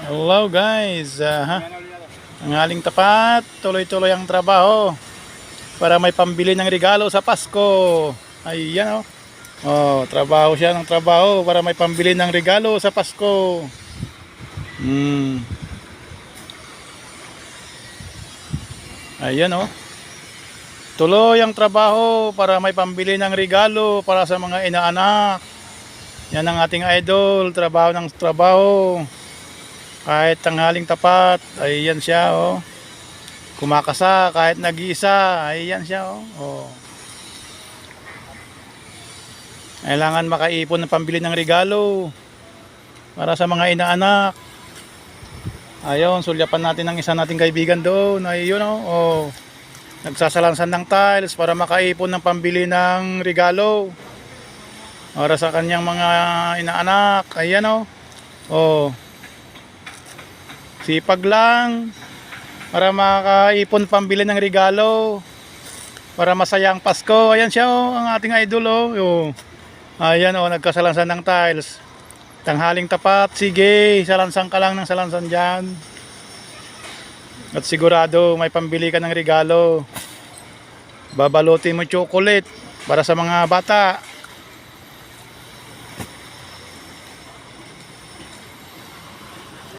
Hello guys, ha? ang aling tapat, tuloy-tuloy ang trabaho para may pambili ng regalo sa Pasko. Ayan oh. Oh, trabaho siya ng trabaho para may pambili ng regalo sa Pasko. Hmm. Ayan oh. Tuloy ang trabaho para may pambili ng regalo para sa mga inaanak. Yan ang ating idol, trabaho ng trabaho. Kahit tanghaling tapat, ay yan siya oh. Kumakasa kahit nag-iisa, ay yan siya oh. oh. Kailangan makaipon ng pambili ng regalo para sa mga inaanak. Ayun, sulyapan natin ang isa nating kaibigan doon. Ayun oh. oh. Nagsasalansan ng tiles para makaipon ng pambili ng regalo para sa kanyang mga inaanak. Ayan oh. Oh. Sipag lang para makaipon pambili ng regalo para masaya ang Pasko. Ayan siya oh, ang ating idol oh. oh. Ayan oh, nagkasalansan ng tiles. Tanghaling tapat, sige, salansan ka lang ng salansan dyan. At sigurado may pambili ka ng regalo. Babalutin mo chocolate para sa mga bata.